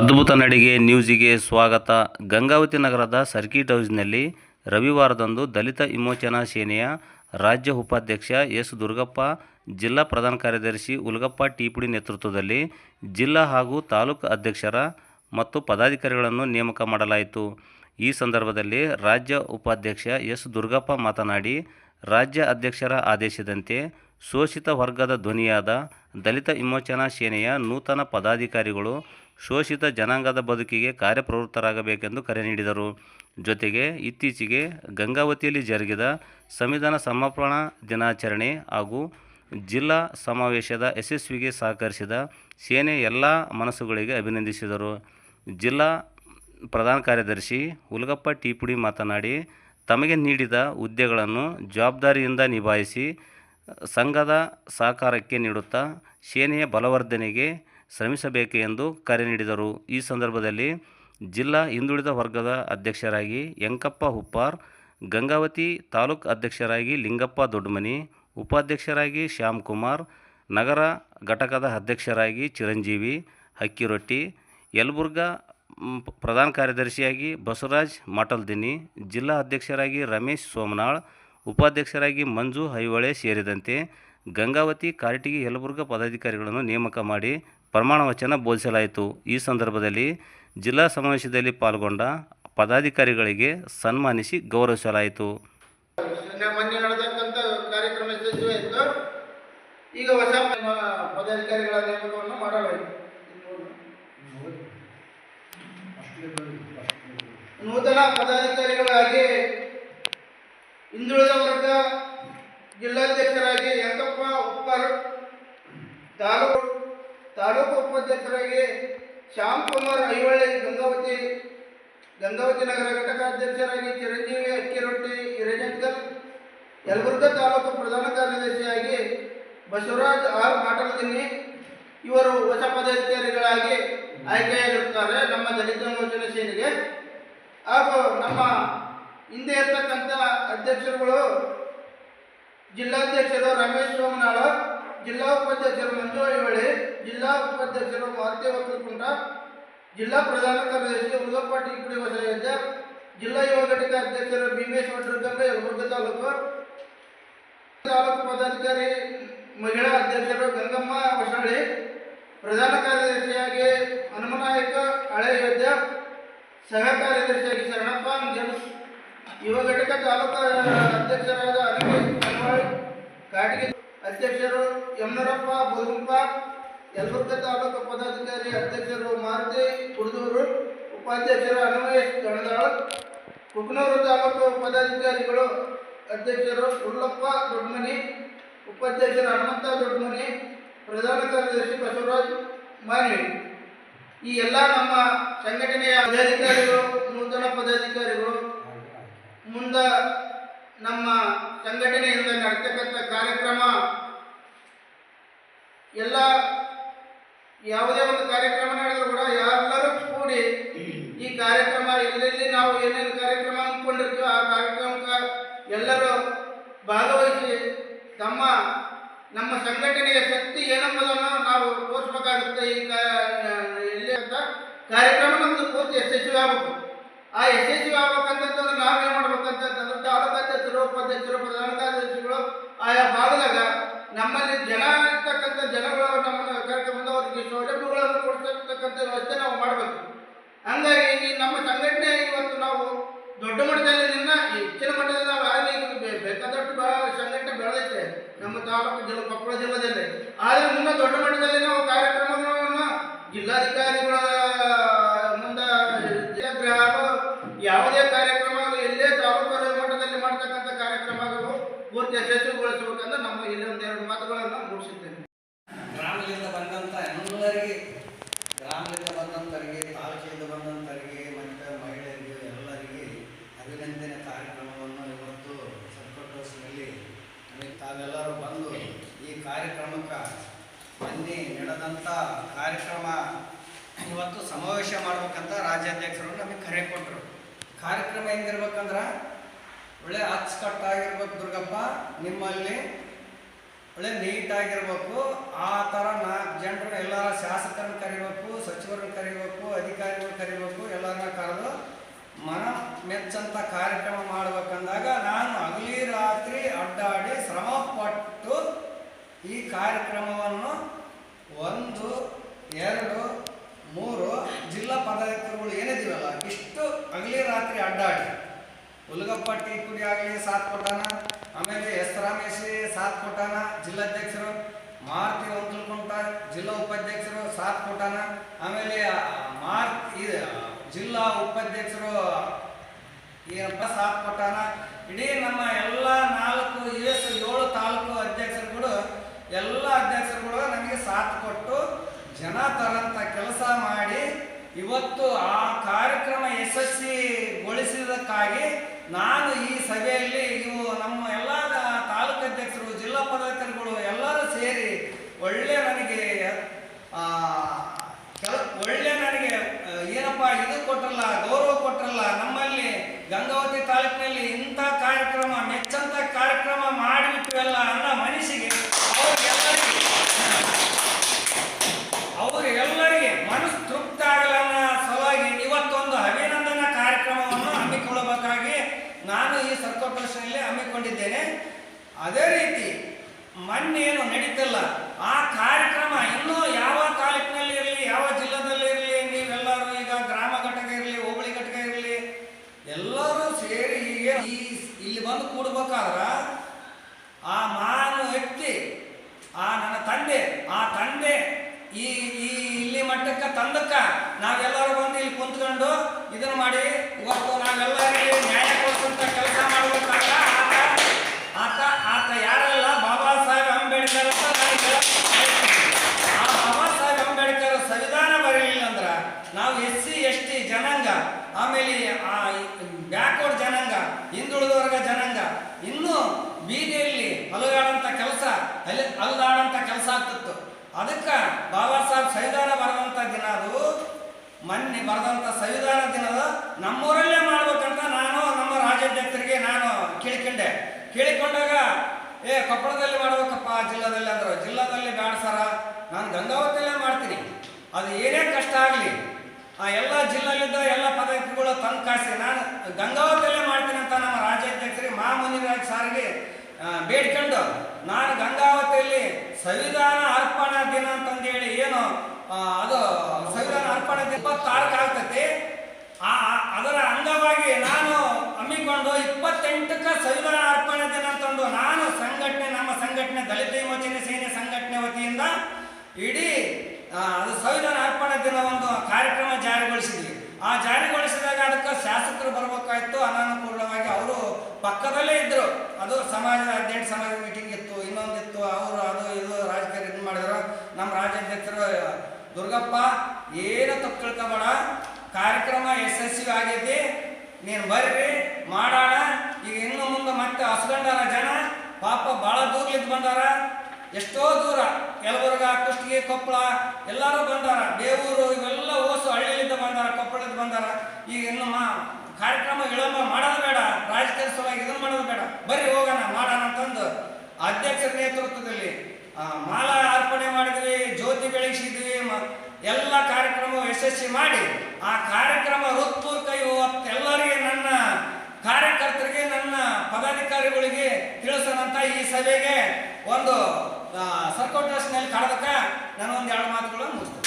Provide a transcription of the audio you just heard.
ಅದ್ಭುತ ನಡಿಗೆ ನ್ಯೂಸಿಗೆ ಸ್ವಾಗತ. ಗಂಗಾವತಿ ನಗರದ ಸರ್ಕಿಟ್ ಹೌಸ್ನಲ್ಲಿ ರವಿವಾರದಂದು ದಲಿತ ವಿಮೋಚನಾ ಸೇನೆಯ ರಾಜ್ಯ ಉಪಾಧ್ಯಕ್ಷ ಎಸ್ ದುರ್ಗಪ್ಪ, ಜಿಲ್ಲಾ ಪ್ರಧಾನ ಕಾರ್ಯದರ್ಶಿ ಉಲ್ಗಪ್ಪ ಟೀಪುಡಿ ನೇತೃತ್ವದಲ್ಲಿ ಜಿಲ್ಲಾ ಹಾಗೂ ತಾಲೂಕು ಅಧ್ಯಕ್ಷರ ಮತ್ತು ಪದಾಧಿಕಾರಿಗಳನ್ನು ನೇಮಕ ಮಾಡಲಾಯಿತು. ಈ ಸಂದರ್ಭದಲ್ಲಿ ರಾಜ್ಯ ಉಪಾಧ್ಯಕ್ಷ ಎಸ್ ದುರ್ಗಪ್ಪ ಮಾತನಾಡಿ, ರಾಜ್ಯ ಅಧ್ಯಕ್ಷರ ಆದೇಶದಂತೆ ಶೋಷಿತ ವರ್ಗದ ಧ್ವನಿಯಾದ ದಲಿತ ವಿಮೋಚನಾ ಸೇನೆಯ ನೂತನ ಪದಾಧಿಕಾರಿಗಳು ಶೋಷಿತ ಜನಾಂಗದ ಬದುಕಿಗೆ ಕಾರ್ಯಪ್ರವೃತ್ತರಾಗಬೇಕೆಂದು ಕರೆ ನೀಡಿದರು. ಜೊತೆಗೆ ಇತ್ತೀಚೆಗೆ ಗಂಗಾವತಿಯಲ್ಲಿ ಜರುಗಿದ ಸಂವಿಧಾನ ಸಮರ್ಪಣಾ ದಿನಾಚರಣೆ ಹಾಗೂ ಜಿಲ್ಲಾ ಸಮಾವೇಶದ ಯಶಸ್ವಿಗೆ ಸಹಕರಿಸಿದ ಸೇನೆ ಎಲ್ಲ ಮನಸ್ಸುಗಳಿಗೆ ಅಭಿನಂದಿಸಿದರು. ಜಿಲ್ಲಾ ಪ್ರಧಾನ ಕಾರ್ಯದರ್ಶಿ ಹುಲಗಪ್ಪ ಟೀಪುಡಿ ಮಾತನಾಡಿ, ತಮಗೆ ನೀಡಿದ ಹುದ್ದೆಗಳನ್ನು ಜವಾಬ್ದಾರಿಯಿಂದ ನಿಭಾಯಿಸಿ, ಸಂಘದ ಸಹಕಾರಕ್ಕೆ ನೀಡುತ್ತಾ, ಸೇನೆಯ ಬಲವರ್ಧನೆಗೆ ಶ್ರಮಿಸಬೇಕು ಎಂದು ಕರೆ ನೀಡಿದರು. ಈ ಸಂದರ್ಭದಲ್ಲಿ ಜಿಲ್ಲಾ ಹಿಂದುಳಿದ ವರ್ಗದ ಅಧ್ಯಕ್ಷರಾಗಿ ಯಂಕಪ್ಪ ಹುಪ್ಪಾರ್, ಗಂಗಾವತಿ ತಾಲೂಕು ಅಧ್ಯಕ್ಷರಾಗಿ ಲಿಂಗಪ್ಪ ದೊಡ್ಡಮನಿ, ಉಪಾಧ್ಯಕ್ಷರಾಗಿ ಶ್ಯಾಮ್ ಕುಮಾರ್, ನಗರ ಘಟಕದ ಅಧ್ಯಕ್ಷರಾಗಿ ಚಿರಂಜೀವಿ ಅಕ್ಕಿರೊಟ್ಟಿ ಯಲಬುರ್ಗಾ ಪ್ರಧಾನ ಕಾರ್ಯದರ್ಶಿಯಾಗಿ ಬಸವರಾಜ್ ಮಾಟಲ್ದಿನಿ, ಜಿಲ್ಲಾ ಅಧ್ಯಕ್ಷರಾಗಿ ರಮೇಶ್ ಸೋಮನಾಳ್, ಉಪಾಧ್ಯಕ್ಷರಾಗಿ ಮಂಜು ಹೈವಳೆ ಸೇರಿದಂತೆ ಗಂಗಾವತಿ, ಕಾರಟಗಿ, ಯಲಬುರ್ಗಾ ಪದಾಧಿಕಾರಿಗಳನ್ನು ನೇಮಕ ಮಾಡಿ ಪ್ರಮಾಣ ವಚನ ಬೋಧಿಸಲಾಯಿತು. ಈ ಸಂದರ್ಭದಲ್ಲಿ ಜಿಲ್ಲಾ ಸಮಾವೇಶದಲ್ಲಿ ಪಾಲ್ಗೊಂಡ ಪದಾಧಿಕಾರಿಗಳಿಗೆ ಸನ್ಮಾನಿಸಿ ಗೌರವಿಸಲಾಯಿತು. ಈಗ ಹೊಸ ನೇಮಕವನ್ನು ಮಾಡಲಾಯಿತು ನೂತನ ಪದಾಧಿಕಾರಿಗಳಾಗಿ ಹಿಂದುಳಿದ ವರ್ಗ ಜಿಲ್ಲಾಧ್ಯಕ್ಷರಾಗಿ ಯಂಕಪ್ಪ ಉಪ್ಪರ್ ತಾಲೂಕು ತಾಲೂಕು ಉಪಾಧ್ಯಕ್ಷರಾಗಿ ಶ್ಯಾಮ್ ಕುಮಾರ್ ಐಹೊಳೆ ಗಂಗಾವತಿ ಗಂಗಾವತಿ ನಗರ ಘಟಕ ಅಧ್ಯಕ್ಷರಾಗಿ ಚಿರಂಜೀವಿ ಅಕ್ಕಿರೊಟ್ಟಿ ಹಿರೇಜಂಕಲ್ ಯಲಬುರ್ಗ ತಾಲೂಕು ಪ್ರಧಾನ ಕಾರ್ಯದರ್ಶಿಯಾಗಿ ಬಸವರಾಜ್ ಆರ್ ಮಾಟಲದಿನ್ನಿ. ಇವರು ಹೊಸ ಪದಾಧಿಕಾರಿಗಳಾಗಿ ಆಯ್ಕೆಯಾಗಿರುತ್ತಾರೆ ನಮ್ಮ ದಲಿತ ಮೋಚನ ಸೇನೆಗೆ. ಹಾಗೂ ನಮ್ಮ ಹಿಂದೆ ಇರ್ತಕ್ಕಂಥ ಅಧ್ಯಕ್ಷರುಗಳು ಜಿಲ್ಲಾಧ್ಯಕ್ಷರು ರಮೇಶ್ ಸೋಮನಾಳ ಜಿಲ್ಲಾ ಉಪಾಧ್ಯಕ್ಷರು ಮಂಜು ಐಹೊಳೆ ಜಿಲ್ಲಾ ಉಪಾಧ್ಯಕ್ಷರು ಮಾರುತಿ ಒಕ್ಕಲಕುಂಟ ಜಿಲ್ಲಾ ಪ್ರಧಾನ ಕಾರ್ಯದರ್ಶಿ ಉದಪ್ಪ ಟೀಪುಡಿ ಹೊಸಯೋಧ್ಯ ಜಿಲ್ಲಾ ಯುವ ಘಟಕ ಅಧ್ಯಕ್ಷರು ಭೀಮೇಶ್ ವಡ್ರಗಂಗ ಯಲಬುರ್ಗ ತಾಲೂಕು ತಾಲೂಕು ಪದಾಧಿಕಾರಿ, ಮಹಿಳಾ ಅಧ್ಯಕ್ಷರು ಗಂಗಮ್ಮ ಹೊಸಳ್ಳಿ, ಪ್ರಧಾನ ಕಾರ್ಯದರ್ಶಿಯಾಗಿ ಹನುಮನಾಯಕ ಹಳೆ ಯೋಧ್ಯ ಸಹ ಕಾರ್ಯದರ್ಶಿಯಾಗಿ ಶರಣಪ್ಪ ಜನ್ಸ್ ಯುವ ಘಟಕ ತಾಲೂಕು ಅಧ್ಯಕ್ಷರಾದ ಕನ್ವಾಳ್ ಕಾಟಿಗೆ ಅಧ್ಯಕ್ಷರು ಯಮನರಪ್ಪ ಬೋಗುಂಪ ಯಲಬುರ್ಗ ತಾಲೂಕು ಪದಾಧಿಕಾರಿ ಅಧ್ಯಕ್ಷರು ಮಾರುತಿ, ಕುಡದೂರು ಉಪಾಧ್ಯಕ್ಷರು ಅನ್ವಯೇಶ್ ಗಣದಾಳ್ ಕುಕ್ನೂರು ತಾಲೂಕು ಪದಾಧಿಕಾರಿಗಳು ಅಧ್ಯಕ್ಷರು ಉಳ್ಳಪ್ಪ ದೊಡ್ಡಮನಿ ಉಪಾಧ್ಯಕ್ಷರು ಹನುಮಂತ ದೊಡ್ಡಮನಿ ಪ್ರಧಾನ ಕಾರ್ಯದರ್ಶಿ ಬಸವರಾಜ್ ಮಾನಿ ಈ ಎಲ್ಲ ನಮ್ಮ ಸಂಘಟನೆಯ ಪದಾಧಿಕಾರಿಗಳು, ನೂತನ ಪದಾಧಿಕಾರಿಗಳು ಮುಂದ ನಮ್ಮ ಸಂಘಟನೆಯಿಂದ ನಡೆತಕ್ಕಂಥ ಕಾರ್ಯಕ್ರಮ, ಎಲ್ಲ ಯಾವುದೇ ಒಂದು ಕಾರ್ಯಕ್ರಮ ನಡೆದರೂ ಕೂಡ ಎಲ್ಲರೂ ಕೂಡಿ ಈ ಕಾರ್ಯಕ್ರಮ, ಎಲ್ಲೆಲ್ಲಿ ನಾವು ಏನೇನು ಕಾರ್ಯಕ್ರಮ ಅಂದ್ಕೊಂಡಿರ್ತೀವೋ ಆ ಕಾರ್ಯಕ್ರಮಕ್ಕೆ ಎಲ್ಲರೂ ಭಾಗವಹಿಸಿ ತಮ್ಮ, ನಮ್ಮ ಸಂಘಟನೆಯ ಶಕ್ತಿ ಏನಂಬುದನ್ನು ನಾವು ತೋರಿಸ್ಬೇಕಾಗುತ್ತೆ ಈ ಕಾರ್ಯಕ್ರಮ ನಮ್ಮದು ಪೂರ್ತಿ ಯಶಸ್ವಿ ಆಗಬೇಕು ಆ ಯಶಸ್ವಿ ಆಗ್ಬೇಕಂತಂದ್ರೆ ನಾವೇನು ಮಾಡ್ಬೇಕಂತಂದ್ರೆ ತಾಲೂಕು ಅಧ್ಯಕ್ಷರು ಉಪಾಧ್ಯಕ್ಷರು ಪ್ರಧಾನ ಕಾರ್ಯದರ್ಶಿಗಳು ಆಯಾ ಭಾಗದಾಗ ನಮ್ಮಲ್ಲಿ ಜನ ಇರ್ತಕ್ಕಂಥ ಜನಗಳು ನಮ್ಮನ್ನು ಕರ್ಕೊಂಡು ಅವರಿಗೆ ಸೌಲಭ್ಯಗಳನ್ನು ಕೊಡಿಸತಕ್ಕಂಥ ವ್ಯವಸ್ಥೆ ನಾವು ಮಾಡಬೇಕು. ಹಂಗಾಗಿ ನಮ್ಮ ಸಂಘಟನೆ ಇವತ್ತು ನಾವು ದೊಡ್ಡ ಮಟ್ಟದಲ್ಲಿ ನಿನ್ನ ಹೆಚ್ಚಿನ ಮಟ್ಟದಲ್ಲಿ ನಾವು ಆಗಲಿ ಬೇಕಾದಷ್ಟು ಸಂಘಟನೆ ಬೆಳೆದೈತೆ ನಮ್ಮ ತಾಲೂಕು ಜಿಲ್ಲೆ ಕೊಪ್ಪಳ ಜಿಲ್ಲೆಯಲ್ಲಿ. ಆದರೆ ಮುಂದೆ ದೊಡ್ಡ ಮಟ್ಟದಲ್ಲಿ ನಾವು ಕಾರ್ಯಕ್ರಮಗಳನ್ನು ಜಿಲ್ಲಾಧಿಕಾರಿಗಳ ಮುಂದೆ ಜಿಲ್ಲಾಗ್ರಹ ಯಾವುದೇ ಕಾರ್ಯಕ್ರಮ ಆಗಲಿ ಎಲ್ಲೇ ತಾಲೂಕು ಮಟ್ಟದಲ್ಲಿ ಮಾಡ್ತಕ್ಕಂಥ ಕಾರ್ಯಕ್ರಮಗಳು ಪೂರ್ತಿ ಯಶಸ್ವಿಗೊಳಿಸಬೇಕಂದ್ರೆ ನಮ್ಮ ಇಲ್ಲಿ ಒಂದೆರಡು ಮಾತುಗಳನ್ನು ಮುಗಿಸಿದ್ದೇನೆ ಗ್ರಾಮದಿಂದ ಬಂದಂಥ ಎಲ್ಲರಿಗೆ, ಗ್ರಾಮದಿಂದ ಬಂದಂಥವರಿಗೆ ತಾಲೂಕಿನಿಂದ ಬಂದಂಥವರಿಗೆ ಮತ್ತು ಮಹಿಳೆಯರಿಗೆ, ಎಲ್ಲರಿಗೆ ಅಭಿನಂದನೆ ಕಾರ್ಯಕ್ರಮವನ್ನು ಇವತ್ತು ನಮಗೆ ತಾವೆಲ್ಲರೂ ಬಂದು ಈ ಕಾರ್ಯಕ್ರಮಕ್ಕೆ ಬನ್ನಿ ನಡೆದಂಥ ಕಾರ್ಯಕ್ರಮ ಇವತ್ತು ಸಮಾವೇಶ ಮಾಡ್ಬೇಕಂತ ರಾಜ್ಯಾಧ್ಯಕ್ಷರು ನಮಗೆ ಕರೆ ಕೊಟ್ಟರು ಕಾರ್ಯಕ್ರಮ ಹೆಂಗಿರ್ಬೇಕಂದ್ರೆ ಒಳ್ಳೆ ಅಚ್ಚುಕಟ್ಟಾಗಿರ್ಬೇಕು ದುರ್ಗಪ್ಪ, ನಿಮ್ಮಲ್ಲಿ ಒಳ್ಳೆ ನೀಟಾಗಿರ್ಬೇಕು. ಆ ಥರ ನಾಲ್ಕು ಜನರು ಎಲ್ಲರ ಶಾಸಕರನ್ನ ಕರಿಬೇಕು, ಸಚಿವರನ್ನ ಕರಿಬೇಕು ಅಧಿಕಾರಿಗಳು ಕರಿಬೇಕು, ಎಲ್ಲರನ್ನ ಕರೆದು ಮನ ಮೆಚ್ಚಂತ ಕಾರ್ಯಕ್ರಮ ಮಾಡ್ಬೇಕಂದಾಗ ನಾನು ಹಗಲಿ ರಾತ್ರಿ ಅಡ್ಡಾಡಿ ಶ್ರಮಪಟ್ಟು ಈ ಕಾರ್ಯಕ್ರಮವನ್ನು ಒಂದು ಎರಡು ಮೂರು ಜಿಲ್ಲಾ ಪದಾಧಿಕಾರಿಗಳು ಏನಿದೀವಲ್ಲ ಇಷ್ಟು ಹಗಲಿ ರಾತ್ರಿ ಅಡ್ಡಾಡಿ ಹುಲ್ಗಪ್ಪ ಟೀ ಪುಡಿ ಆಗಲಿ ಸಾಥ್ ಕೊಟ್ಟಾನ. ಆಮೇಲೆ ಎಸ್ ರಾಮೇಶಿ ಸಾಥ್ ಕೊಟ್ಟಾನ ಜಿಲ್ಲಾಧ್ಯಕ್ಷರು. ಮಾರುತಿ ಹೊಂದ್ಕೊಂಡ ಜಿಲ್ಲಾ ಉಪಾಧ್ಯಕ್ಷರು ಸಾಥ್ ಕೊಟ್ಟಾನ. ಆಮೇಲೆ ಆ, ಜಿಲ್ಲಾ ಉಪಾಧ್ಯಕ್ಷರು ಏನಪ್ಪ ಸಾಥ್ ಕೊಟ್ಟಾನ. ಇಡೀ ನಮ್ಮ ಎಲ್ಲ ನಾಲ್ಕು ಎಸ್ ಏಳು ತಾಲೂಕು ಅಧ್ಯಕ್ಷರುಗಳು ಎಲ್ಲ ಅಧ್ಯಕ್ಷರುಗಳು ನಮಗೆ ಸಾಥ್ ಕೊಟ್ಟು ಜನ ತರಂತ ಕೆಲಸ ಮಾಡಿ ಇವತ್ತು ಆ ಕಾರ್ಯಕ್ರಮ ಯಶಸ್ವಿಗೊಳಿಸಿದ್ದಕ್ಕಾಗಿ ನಾನು ಈ ಸಭೆಯಲ್ಲಿ ಇವು ನಮ್ಮ ಎಲ್ಲ ತಾಲೂಕು ಅಧ್ಯಕ್ಷರು, ಜಿಲ್ಲಾ ಪದಾಧಿಕಾರಿಗಳು ಎಲ್ಲರೂ ಸೇರಿ ಒಳ್ಳೆ ನನಗೆ ಒಳ್ಳೆ ನನಗೆ ಏನಪ್ಪ ಇದು ಕೊಟ್ಟರಲ್ಲ ಗೌರವ ಕೊಟ್ಟರಲ್ಲ ನಮ್ಮಲ್ಲಿ ಗಂಗಾವತಿ ತಾಲೂಕಿನಲ್ಲಿ ಇಂಥ ಕಾರ್ಯಕ್ರಮ ಮೆಚ್ಚಂತ ಕಾರ್ಯಕ್ರಮ ಮಾಡಿಬಿಟ್ವಲ್ಲ ಅನ್ನೋ ಮನಸ್ಸಿಗೆ ಅವ್ರಿಗೆಲ್ಲರಿಗೆ ಅವರು ಎಲ್ಲರಿಗೆ ಮನಸ್ಸು ತೃಪ್ತಿ ಆಗಲ್ಲ ಅನ್ನೋ ಸಲುವಾಗಿ ಇವತ್ತೊಂದು ಅಭಿನಂದನಾ ಕಾರ್ಯಕ್ರಮವನ್ನು ಹಮ್ಮಿಕೊಳ್ಳಬೇಕಾಗಿ ನಾನು ಈ ಸರ್ಕೋಟೇಷನಲ್ಲಿ ಹಮ್ಮಿಕೊಂಡಿದ್ದೇನೆ ಅದೇ ರೀತಿ ಮೊನ್ನೆ ಏನು ನಡೀತಲ್ಲ, ಆ ಕಾರ್ಯಕ್ರಮ ಇನ್ನೂ ಯಾವ ತಾಲೂಕಿನಲ್ಲಿ ಇರಲಿ, ಯಾವ ಜಿಲ್ಲೆದಲ್ಲಿ ಇರಲಿ, ನೀವೆಲ್ಲರೂ ಈಗ ಗ್ರಾಮ ಘಟಕ ಇರಲಿ, ಹೋಬಳಿ ಘಟಕ ಇರಲಿ, ಎಲ್ಲರೂ ಸೇರಿ ಈ ಇಲ್ಲಿ ಬಂದು ಕೂಡ್ಬೇಕಾದ್ರ ಆ ಮಾನು ವ್ಯಕ್ತಿ ಆ ನನ್ನ ತಂದೆ, ಆ ತಂದೆ ಈ ಈ ಇಲ್ಲಿ ಮಟ್ಟಕ್ಕೆ ತಂದಕ್ಕ ನಾವೆಲ್ಲರೂ ಬಂದು ಇಲ್ಲಿ ಕುಂತ್ಕೊಂಡು ಇದನ್ನು ಮಾಡಿ, ಇವತ್ತು ನಾವೆಲ್ಲರಿಗೆ ನ್ಯಾಯ ಕೊಡಿಸುವಂತ ಕೆಲಸ ಮಾಡ್ಬೇಕಾಗ ಯಾರಲ್ಲ ಬಾಬಾ ಸಾಹೇಬ್ ಅಂಬೇಡ್ಕರ್ ಅಂತ ನಾನು ಆ ಬಾಬಾ ಸಾಹೇಬ್ ಅಂಬೇಡ್ಕರ್ ಸಂವಿಧಾನ ಬರೀಲಿಲ್ಲ ಅಂದ್ರೆ ನಾವು ಎಸ್ ಸಿ, ಎಸ್ ಟಿ ಜನಾಂಗ, ಆಮೇಲೆ ಆ ಬ್ಯಾಕ್ವರ್ಡ್ ಜನಾಂಗ ಹಿಂದುಳಿದ ವರ್ಗ ಜನಾಂಗ, ಇನ್ನೂ ಬೀದಿಯಲ್ಲಿ ಅಲುಗಾಡಂತ ಕೆಲಸ, ಅಲ್ಲಿ ಅಲ್ದಾಡಂತ ಕೆಲಸ ಆಗ್ತಿತ್ತು. ಅದಕ್ಕೆ ಬಾಬಾ ಸಾಹೇಬ್ ಸಂವಿಧಾನ ಬರೆದಂತ ದಿನ ಅದು. ಮೊನ್ನೆ ಬರೆದಂತ ಸಂವಿಧಾನ ದಿನದ ನಮ್ಮೂರಲ್ಲೇ ಮಾಡ್ಬೇಕಂತ ನಾನು ನಮ್ಮ ರಾಜ್ಯಾಧ್ಯಕ್ಷರಿಗೆ ನಾನು ಕೇಳಿಕೊಂಡೆ. ಕೇಳಿಕೊಂಡಾಗ ಏ, ಕೊಪ್ಪಳದಲ್ಲಿ ಮಾಡ್ಬೇಕಪ್ಪ ಜಿಲ್ಲಾದಲ್ಲಿ ಅಂದ್ರೆ. ಜಿಲ್ಲಾದಲ್ಲಿ ಬ್ಯಾಡ ಸರ. ನಾನು ಗಂಗಾವತಿಯಲ್ಲೇ ಮಾಡ್ತೀನಿ. ಅದು ಏನೇ ಕಷ್ಟ ಆಗಲಿ, ಆ ಎಲ್ಲ ಜಿಲ್ಲೆಯಲ್ಲಿದ್ದ ಎಲ್ಲ ಪದಾರ್ಥಗಳು ತಂದು ಕಾಸಿ ನಾನು ಗಂಗಾವತಿಯಲ್ಲೇ ಮಾಡ್ತೀನಿ ಅಂತ ನಮ್ಮ ರಾಜ್ಯಾಧ್ಯಕ್ಷರಿಗೆ ಮಹಾಮುನಿರಾಜ್ ಸಾರಿಗೆ ಬೇಡ್ಕೊಂಡು ನಾನು ಗಂಗಾವತಿಯಲ್ಲಿ ಸಂವಿಧಾನ ಅರ್ಪಣಾ ದಿನ ಅಂತಂದೇಳಿ ಏನು ಅದು ಸಂವಿಧಾನ ಅರ್ಪಣಾ ದಿನ ಇಪ್ಪತ್ತಾರಕ್ಕೆ ಆಗ್ತೈತಿ. ಅದರ ಅಂಗವಾಗಿ ನಾನು ಹಮ್ಮಿಕೊಂಡು ಇಪ್ಪತ್ತೆಂಟಕ್ಕ ಸಂವಿಧಾನ ಅರ್ಪಣೆ ದಿನ ತಂದು ನಾನು ಸಂಘಟನೆ, ನಮ್ಮ ಸಂಘಟನೆ, ದಲಿತ ವಿಮೋಚನೆ ಸೇನೆ ಸಂಘಟನೆ ವತಿಯಿಂದ ಇಡೀ ಅದು ಸಂವಿಧಾನ ಅರ್ಪಣೆ ದಿನ ಒಂದು ಕಾರ್ಯಕ್ರಮ ಜಾರಿಗೊಳಿಸಿದ್ವಿ. ಆ ಜಾರಿಗೊಳಿಸಿದಾಗ ಅದಕ್ಕೆ ಶಾಸಕರು ಬರ್ಬೇಕಾಯ್ತು. ಅನಾನುಕೂಲವಾಗಿ ಅವರು ಪಕ್ಕದಲ್ಲೇ ಇದ್ದರು ಅದು ಸಮಾಜದ ಅಧ್ಯಕ್ಷ ಸಮಾಜದ ಮೀಟಿಂಗ್ ಇತ್ತು, ಇನ್ನೊಂದಿತ್ತು. ಅವರು ಅದು ಇದು ರಾಜಕೀಯ ಇದು ಮಾಡಿದ್ರು. ನಮ್ಮ ರಾಜ್ಯಾಧ್ಯಕ್ಷರು, ದುರ್ಗಪ್ಪ, ಏನು ತಪ್ಪು ತಿಳ್ಕೊಬೇಡ. ಕಾರ್ಯಕ್ರಮ ಯಶಸ್ವಿ ಆಗೈತಿ ನೀನು ಬರ್ರಿ. ಮಾಡೋಣ? ಈಗ ಇನ್ನು ಮುಂದೆ ಮತ್ತೆ ಹಸ್ಗಂಡಾರ ಜನ? ಪಾಪ ಭಾಳ ದೂರ್ಲಿದ್ದು ಬಂದಾರ. ಎಷ್ಟೋ ದೂರ. ಯಲಬುರ್ಗ ಕುಷ್ಟಗಿ, ಕೊಪ್ಪಳ, ಎಲ್ಲರೂ ಬಂದಾರ. ಬೇವೂರು, ಇವೆಲ್ಲ ಓಸು ಹಳ್ಳಿಲಿಂದ ಬಂದಾರ, ಕೊಪ್ಪಳದಿಂದ ಬಂದಾರ. ಈಗ ಇನ್ನು ಮಾ ಕಾರ್ಯಕ್ರಮ ವಿಳಂಬ ಮಾಡೋದು ಬೇಡ. ರಾಜಕೀಯ ಸಲುವಾಗಿ ಇದನ್ನು ಮಾಡೋದು ಬೇಡ. ಬರ್ರಿ ಹೋಗೋಣ, ಮಾಡೋಣ ಅಂತಂದು ಅಧ್ಯಕ್ಷರ ನೇತೃತ್ವದಲ್ಲಿ ಮಾಲಾ ಅರ್ಪಣೆ ಮಾಡಿದ್ವಿ, ಜ್ಯೋತಿ ಬೆಳಗಿಸಿದ್ವಿ ಎಲ್ಲ ಕಾರ್ಯಕ್ರಮ ಯಶಸ್ವಿ ಮಾಡಿ, ಆ ಕಾರ್ಯಕ್ರಮ ಹೃತ್ಪೂರ್ವಕ ಇವತ್ತು ಈ ಸಭೆಗೆ ಒಂದು ಸರ್ಕೋಟರ್ಸ್ನಲ್ಲಿ ಕಾಡೋದಕ್ಕೆ ನಾನು ಒಂದು ಎರಡು ಮಾತುಗಳನ್ನು ಮುಗಿಸ್ತೇನೆ.